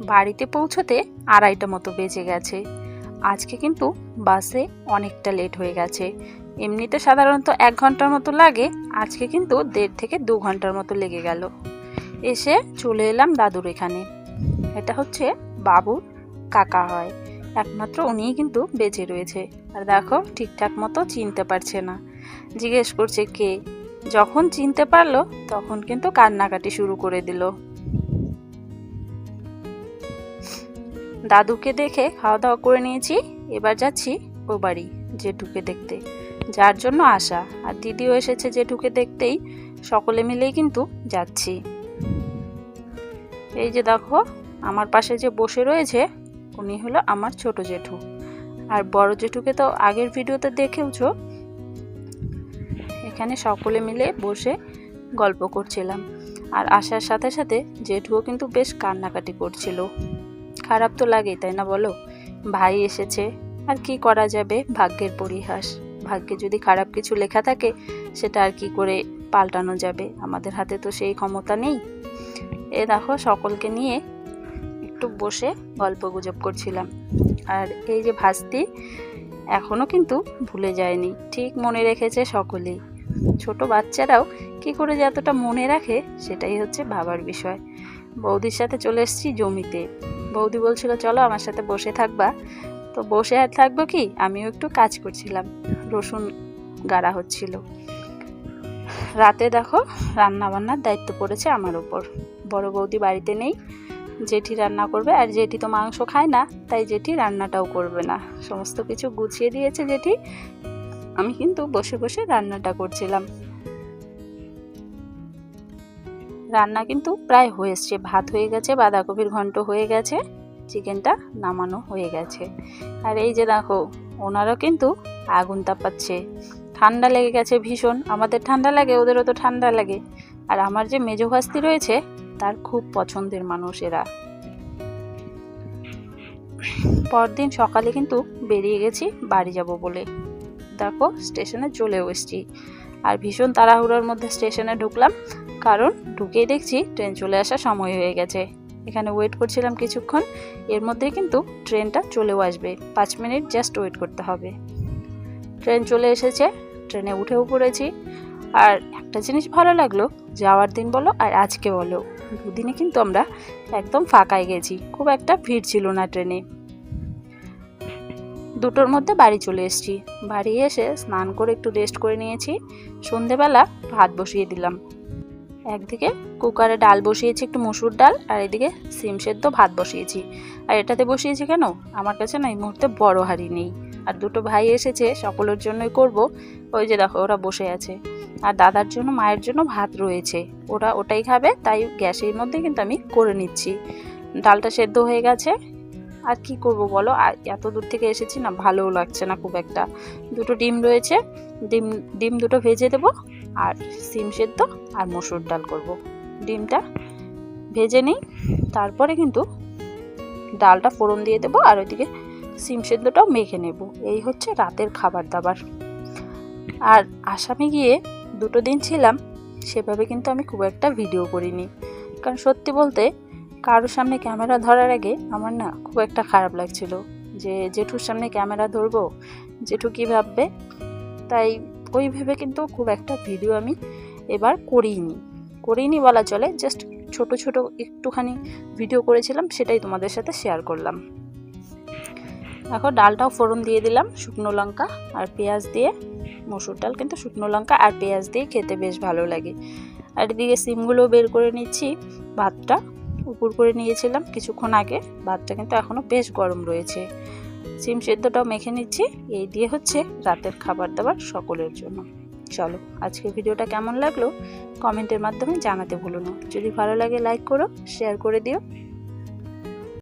বাড়িতে পৌঁছতে আড়াইটা মতো বেজে গেছে। আজকে কিন্তু বাসে অনেকটা লেট হয়ে গেছে। এমনিতে সাধারণত এক ঘণ্টার মতো লাগে, আজকে কিন্তু দেড় থেকে দু ঘণ্টার মতো লেগে গেল। এসে চলে এলাম দাদুর এখানে। এটা হচ্ছে বাবুর কাকা হয়। একমাত্র উনিই কিন্তু বেঁচে রয়েছে। আর দেখো, ঠিকঠাক মতো চিনতে পারছে না। জিজ্ঞেস করছে কে? যখন চিনতে পারল, তখন কিন্তু কান্নাকাটি শুরু করে দিল। দাদুকে দেখে খাওয়া দাওয়া করে নিয়েছি। এবার যাচ্ছি ও বাড়ি, জেঠুকে দেখতে। যার জন্য আসা আর দিদিও এসেছে জেঠুকে দেখতেই। সকলে মিলেই কিন্তু যাচ্ছি। এই যে দেখো, আমার পাশে যে বসে রয়েছে, উনি হলো আমার ছোট জেঠু। আর বড় জেঠুকে তো আগের ভিডিওতে দেখেওছো। এখানে সকলে মিলে বসে গল্প করছিলাম। আর আসার সাথে সাথে জেঠুও কিন্তু বেশ কান্নাকাটি করছিল। খারাপ তো লাগেই, তাই না বলো? ভাই এসেছে, আর কি করা যাবে? ভাগ্যের পরিহাস। ভাগ্যে যদি খারাপ কিছু লেখা থাকে, সেটা আর কি করে পাল্টানো যাবে? আমাদের হাতে তো সেই ক্ষমতা নেই। এ দেখো, সকলকে নিয়ে একটু বসে গল্প গুজব করছিলাম। আর এই যে ভাস্তি এখনও কিন্তু ভুলে যায়নি। ঠিক মনে রেখেছে সকলেই। ছোট বাচ্চারাও কি করে যে এতটা মনে রাখে, সেটাই হচ্ছে ভাবার বিষয়। বৌদির সাথে চলে এসেছি জমিতে। বৌদি বলছিল, চলো আমার সাথে বসে থাকবা। তো বসে আর থাকব কি? আমিও একটু কাজ করছিলাম, রসুন গাড়া হচ্ছিল। রাতে দেখো রান্না বান্নার দায়িত্ব পড়েছে আমার উপর। বড় বৌদি বাড়িতে নেই, জেঠি রান্না করবে, আর জেঠি তো মাংস খায় না, তাই জেঠি রান্নাটাও করবে না। সমস্ত কিছু গুছিয়ে দিয়েছে জেঠি, আমি কিন্তু বসে বসে রান্নাটা করছিলাম। রান্না কিন্তু প্রায় হয়ে এসছে। ভাত হয়ে গেছে, বাঁধাকপির ঘন্ট হয়ে গেছে, চিকেনটা নামানো হয়ে গেছে। আর এই যে দেখো, ওনারাও কিন্তু আগুন তাপাচ্ছে। ঠান্ডা লেগে গেছে ভীষণ। আমাদের ঠান্ডা লাগে, ওদেরও তো ঠান্ডা লাগে। আর আমার যে মেজো ভাস্তি রয়েছে, তার খুব পছন্দের মানুষ এরা। পরদিন সকালে কিন্তু বেরিয়ে গেছি, বাড়ি যাব বলে। দেখো, স্টেশনে চলেও এসেছি। আর ভীষণ তাড়াহুড়োর মধ্যে স্টেশনে ঢুকলাম। কারণ ঢুকেই দেখছি ট্রেন চলে আসার সময় হয়ে গেছে। এখানে ওয়েট করছিলাম কিছুক্ষণ, এর মধ্যে কিন্তু ট্রেনটা চলেও আসবে। পাঁচ মিনিট জাস্ট ওয়েট করতে হবে। ট্রেন চলে এসেছে, ট্রেনে উঠেও পড়েছি। আর একটা জিনিস ভালো লাগল, যাওয়ার দিন বলো আর আজকে বলো দুদিনে কিন্তু আমরা একদম ফাঁকায় গেছি, খুব একটা ভিড় ছিল না ট্রেনে। দুটোর মধ্যে বাড়ি চলে এসেছি। বাড়ি এসে স্নান করে একটু রেস্ট করে নিয়েছি। সন্ধেবেলা ভাত বসিয়ে দিলাম। একদিকে কুকারে ডাল বসিয়েছি একটু মসুর ডাল, আর এদিকে সিম সেদ্ধ ভাত বসিয়েছি। আর এটাতে বসিয়েছি কেন? আমার কাছে না এই মুহূর্তে বড় হাঁড়ি নেই। আর দুটো ভাই এসেছে, সকলের জন্যই করব। ওই যে দেখো, ওরা বসে আছে। আর দাদার জন্য, মায়ের জন্য ভাত রয়েছে। ওরা ওটাই খাবে, তাই গ্যাসের মধ্যে কিন্তু আমি করে নিচ্ছি। ডালটা সেদ্ধ হয়ে গেছে। আর কি করব বলো? এত দূর থেকে এসেছি না, ভালোও লাগছে না খুব একটা। দুটো ডিম রয়েছে। ডিম ডিম দুটো ভেজে দেবো। আর সিম সেদ্ধ আর মসুর ডাল করব। ডিমটা ভেজে নিই, তারপরে কিন্তু ডালটা ফোড়ন দিয়ে দেবো আর ওইদিকে সিম সেদ্ধটাও মেখে নেব। এই হচ্ছে রাতের খাবার দাবার। আর আসামে গিয়ে দুটো দিন ছিলাম, সেভাবে কিন্তু আমি খুব একটা ভিডিও করিনি। কারণ সত্যি বলতে কারোর সামনে ক্যামেরা ধরার আগে আমার না খুব একটা খারাপ লাগছিল যে জেঠুর সামনে ক্যামেরা ধরবো, জেঠু কী ভাববে? তাই ওই ভেবে কিন্তু খুব একটা ভিডিও আমি এবার করিনি করিনি বলা চলে জাস্ট ছোট ছোট একটুখানি ভিডিও করেছিলাম, সেটাই তোমাদের সাথে শেয়ার করলাম। এখন ডালটাও ফোড়ন দিয়ে দিলাম, শুকনো লঙ্কা আর পেঁয়াজ দিয়ে। মসুর ডাল কিন্তু শুকনো লঙ্কা আর পেঁয়াজ দিয়ে খেতে বেশ ভালো লাগে। আর এদিকে সিমগুলো বের করে নিচ্ছি, ভাতটা উপর করে নিয়েছিলাম কিছুক্ষণ আগে, ভাতটা কিন্তু এখনও বেশ গরম রয়েছে। সিম সেদ্ধটাও মেখে নিচ্ছি। এই দিয়ে হচ্ছে রাতের খাবার দাবার সকলের জন্য। চলো, আজকের ভিডিওটা কেমন লাগল? কমেন্টের মাধ্যমে জানাতে ভুলো না। যদি ভালো লাগে লাইক করো শেয়ার করে দিও।